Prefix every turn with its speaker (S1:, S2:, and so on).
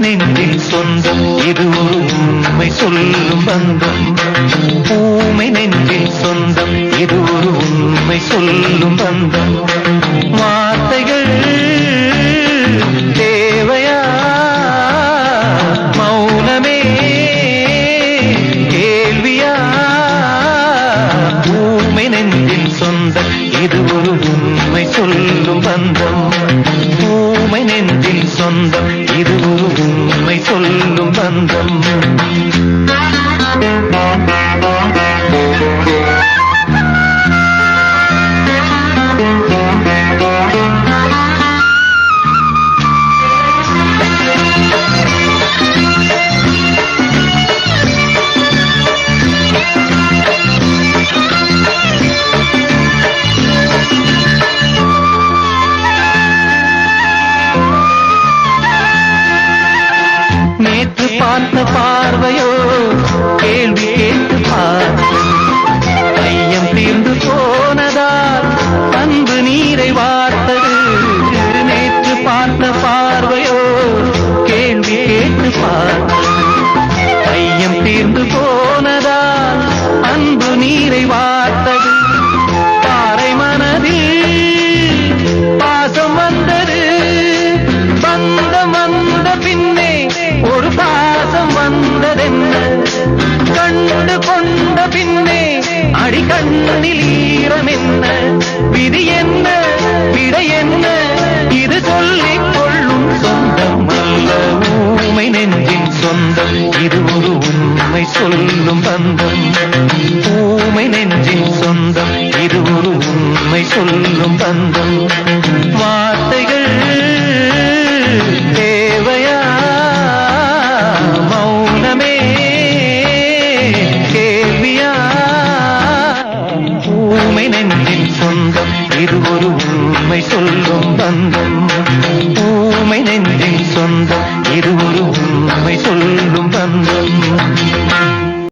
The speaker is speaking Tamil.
S1: நெஞ்சில் சொந்தம் இது ஒரு உண்மை சொல்லும் பந்தம். பூமை நெஞ்சில் சொந்தம் இது ஒரு உண்மை சொல்லும் பந்தம். நெஞ்சின் நெஞ்சில் சொந்தம். இது ஒரு உண்மை சொல்லும் பந்தம். ஊமை நெஞ்சின் சொந்தம். இது ஒரு உண்மை சொல்லும் பந்தம். பார்த்த பார்வையோ கேள்வி கேட்டு பார்த்து ஐயம் தீர்ந்து போனதால் அன்பு நீரை வார்த்தது. நேற்று பார்த்த பார்வையோ கேள்வி கேட்டு பார்த்தது ஐயம் தீர்ந்து போனதால் அன்பு நீரை வார்த்தது. கண்டு கொண்ட பின்னே அடி கண்ணில் ஈரம் என்ன விதி என்ன? விடை என்ன? இது சொல்லிக் கொள்ளும் சொந்தம் அல்ல. ஊமை நெஞ்சின் சொந்தம். இது ஒரு உண்மை சொல்லும் பந்தம். ஊமை நெஞ்சின் சொந்தம். இது ஒரு உண்மை சொல்லும் பந்தம். இது ஒரு உண்மை சொல்லும் பந்தம். ஊமை நெஞ்சின் சொந்தம் இது ஒரு உண்மை சொல்லும் பந்தம்.